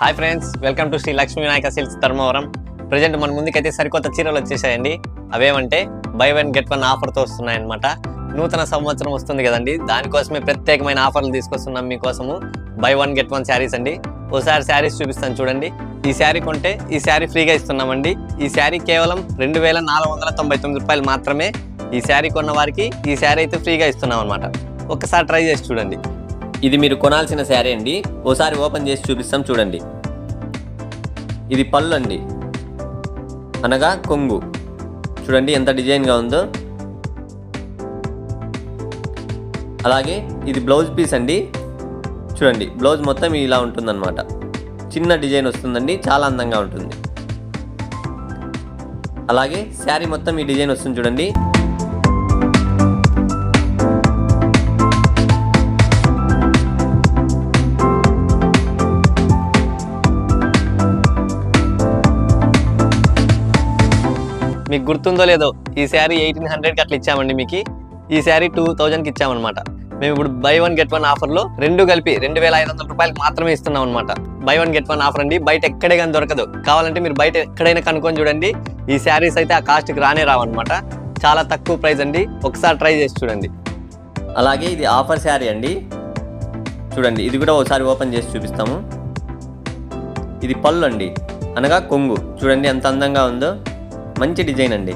Hi friends welcome to Sri Lakshmi Vinayaka Silks Dharmavaram. Present మన ముందుకైతే సరికొత్త చీరలు వచ్చేసాయండి. అవేమంటే బై వన్ గెట్ వన్ ఆఫర్తో వస్తున్నాయన్నమాట. నూతన సంవత్సరం వస్తుంది కదండి. దానికోసమే ప్రత్యేకమైన ఆఫర్లు తీసుకొస్తున్నాం మీకోసము. Buy one get one sarees అండి. ఓసారి శారీస్ చూపిస్తాను చూడండి. ఈ శారీ కొంటే ఈ శారీ ఫ్రీగా ఇస్తున్నామండి. ఈ శారీ కేవలం రెండు వేల నాలుగు వందల తొంభై తొమ్మిది రూపాయలు మాత్రమే ఈ శారీ కొన్న వారికి ఈ శారీ అయితే ఫ్రీగా ఇస్తున్నాం అనమాట ఒక్కసారి ట్రై చేసి చూడండి. ఇది మీరు కొనాల్సిన శారీ అండి. ఓసారి ఓపెన్ చేసి చూపిస్తాం చూడండి. ఇది పళ్ళు అండి. అనగా కొంగు. చూడండి ఎంత డిజైన్గా ఉందో. అలాగే ఇది బ్లౌజ్ పీస్ అండి. చూడండి బ్లౌజ్ మొత్తం ఇలా ఉంటుందన్నమాట. చిన్న డిజైన్ వస్తుందండి చాలా అందంగా ఉంటుంది. అలాగే శారీ మొత్తం ఈ డిజైన్ వస్తుంది చూడండి. మీకు గుర్తుందో లేదో ఈ శారీ ఎయిటీన్ హండ్రెడ్కి అట్లా ఇచ్చామండి మీకు. ఈ శారీ టూ థౌజండ్కి ఇచ్చామన్నమాట. మేము ఇప్పుడు బై వన్ గెట్ వన్ ఆఫర్లో రెండు కలిపి రెండు వేల ఐదు వందల రూపాయలకి మాత్రమే ఇస్తున్నాం అనమాట buy one get one offer అండి. బయట ఎక్కడే కానీ దొరకదు. కావాలంటే మీరు బయట ఎక్కడైనా కనుక్కొని చూడండి. ఈ శారీస్ అయితే ఆ కాస్ట్కి రానే రావన్నమాట. చాలా తక్కువ ప్రైస్ అండి. ఒకసారి ట్రై చేసి చూడండి. అలాగే ఇది ఆఫర్ శారీ అండి. చూడండి ఇది కూడా ఒకసారి ఓపెన్ చేసి చూపిస్తాము. ఇది పళ్ళు అండి. అనగా కొంగు. చూడండి ఎంత అందంగా ఉందో. మంచి డిజైన్ అండి.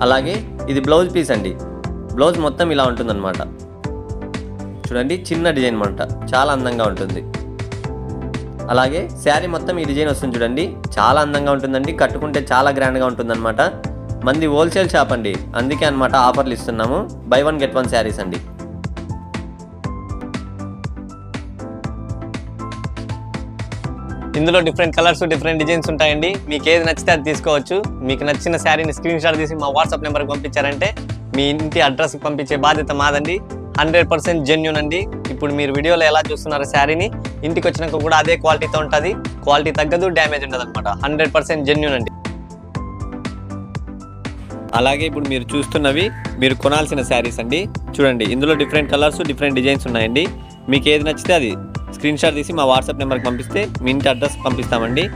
అలాగే ఇది బ్లౌజ్ పీస్ అండి. బ్లౌజ్ మొత్తం ఇలా ఉంటుందన్నమాట. చూడండి చిన్న డిజైన్ అనమాట చాలా అందంగా ఉంటుంది. అలాగే శారీ మొత్తం ఈ డిజైన్ వస్తుంది చూడండి. చాలా అందంగా ఉంటుందండి. కట్టుకుంటే చాలా గ్రాండ్గా ఉంటుందన్నమాట. మంది హోల్సేల్ షాప్ అండి. అందుకే అనమాట ఆఫర్లు ఇస్తున్నాము. Buy one get one sarees అండి. ఇందులో డిఫరెంట్ కలర్స్ డిఫరెంట్ డిజైన్స్ ఉంటాయండి. మీకు ఏది నచ్చితే అది తీసుకోవచ్చు. మీకు నచ్చిన శారీని స్క్రీన్ షాట్ తీసి మా వాట్సాప్ నెంబర్కి పంపించారంటే మీ ఇంటి అడ్రస్కి పంపించే బాధ్యత మాదండి. హండ్రెడ్ పర్సెంట్ జెన్యున్ అండి. ఇప్పుడు మీరు వీడియోలో ఎలా చూస్తున్నారో శారీని ఇంటికి వచ్చినాక కూడా అదే క్వాలిటీతో ఉంటుంది. క్వాలిటీ తగ్గదు డ్యామేజ్ ఉండదు అనమాట హండ్రెడ్ పర్సెంట్ జెన్యున్ అండి. అలాగే ఇప్పుడు మీరు చూస్తున్నవి మీరు కొనాల్సిన శారీస్ అండి. చూడండి ఇందులో డిఫరెంట్ కలర్స్ డిఫరెంట్ డిజైన్స్ ఉన్నాయండి. మీకు ఏది నచ్చితే అది స్క్రీన్ షాట్ తీసి మా వాట్సాప్ నెంబర్కి పంపిస్తే మీ ఇంటి అడ్రస్ పంపిస్తామండి.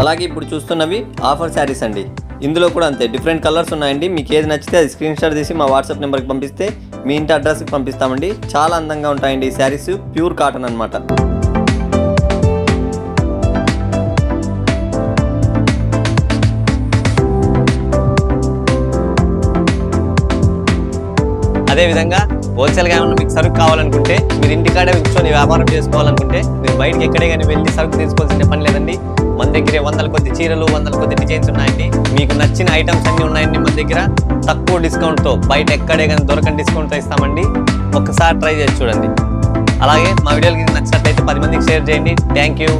అలాగే ఇప్పుడు చూస్తున్నవి ఆఫర్ శారీస్ అండి. ఇందులో కూడా అంతే డిఫరెంట్ కలర్స్ ఉన్నాయండి. మీకు ఏది నచ్చితే అది స్క్రీన్ షాట్ తీసి మా వాట్సాప్ నెంబర్కి పంపిస్తే మీ ఇంటి అడ్రస్కి పంపిస్తామండి. చాలా అందంగా ఉంటాయండి ఈ శారీస్ ప్యూర్ కాటన్ అన్నమాట. అదేవిధంగా హోల్సేల్గా ఏమైనా మీకు సరుకు కావాలనుకుంటే మీరు ఇంటికాడే కూర్చొని వ్యాపారం చేసుకోవాలనుకుంటే మీరు బయటకి ఎక్కడే కానీ వెళ్ళి సరుకు తీసుకోవాల్సిన పని లేదండి. మన దగ్గర వందల కొద్ది చీరలు వందల కొద్ది డిజైన్స్ ఉన్నాయండి. మీకు నచ్చిన ఐటమ్స్ అన్నీ ఉన్నాయండి మన దగ్గర. తక్కువ డిస్కౌంట్తో బయట ఎక్కడే కానీ దొరకని డిస్కౌంట్తో ఇస్తామండి. ఒక్కసారి ట్రై చేసి చూడండి. అలాగే మా వీడియోకి నచ్చినట్లయితే పది మందికి షేర్ చేయండి. Thank you